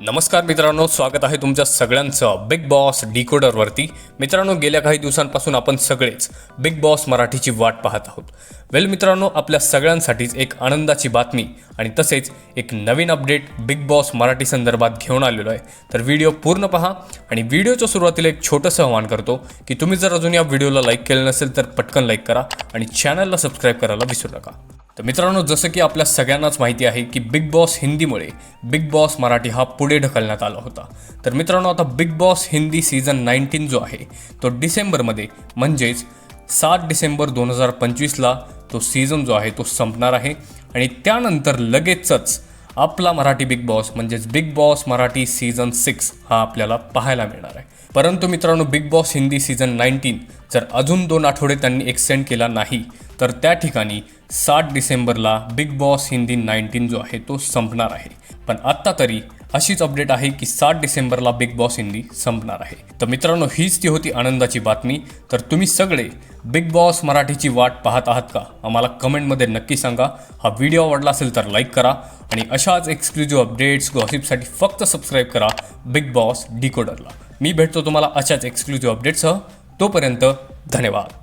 नमस्कार मित्रांनो स्वागत आहे तुमच्या सगळ्यांचं बिग बॉस डिकोडरवरती. मित्रांनो गेल्या काही दिवसांपासून आपण सगळेच बिग बॉस मराठीची वाट पाहत आहोत. वेल मित्रांनो आपल्या सगळ्यांसाठीच एक आनंदाची बातमी आणि तसेच एक नवीन अपडेट बिग बॉस मराठी संदर्भात घेऊन आलेलो आहे. तर व्हिडिओ पूर्ण पहा आणि व्हिडिओच्या सुरुवातीला एक छोटंसं आव्हान करतो की तुम्ही जर अजून या व्हिडिओला लाईक केलं नसेल तर पटकन लाईक करा आणि चॅनलला सबस्क्राईब करायला विसरू नका. तर मित्रांनो जसं की आपल्या सगळ्यांनाच माहिती आहे की बिग बॉस हिंदीमुळे बिग बॉस मराठी हा पुढे ढकलण्यात आला होता. तर मित्रांनो आता Bigg Boss Hindi season nineteen जो आहे तो डिसेंबरमध्ये म्हणजेच सात डिसेंबर दोन हजार पंचवीसला तो सीझन जो आहे तो संपणार आहे. आणि त्यानंतर लगेचच आपला मराठी बिग बॉस म्हणजेच Bigg Boss Marathi season six हा आपल्याला पाहायला मिळणार आहे. परंतु मित्रांनो Bigg Boss Hindi season nineteen जर अजून दोन आठवडे त्यांनी एक्सटेंड केला नाही तर त्या ठिकाणी सात डिसेंबरला बिग बॉस हिंदी नाईन्टीन जो आहे तो संपणार आहे. पण आत्ता तरी अशीच अपडेट आहे की सात डिसेंबरला बिग बॉस हिंदी संपणार आहे. तर मित्रांनो हीच ती होती आनंदाची बातमी. तर तुम्ही सगळे बिग बॉस मराठीची वाट पाहत आहात का? आम्हाला कमेंटमध्ये नक्की सांगा. हा व्हिडिओ आवडला असेल तर लाईक करा आणि अशाच एक्सक्लुझिव्ह अपडेट्स गॉसिपसाठी फक्त सबस्क्राईब करा बिग बॉस डिकोडरला. मी भेटतो तुम्हाला अशाच एक्सक्लुझिव्ह अपडेटसह तोपर्यंत धन्यवाद.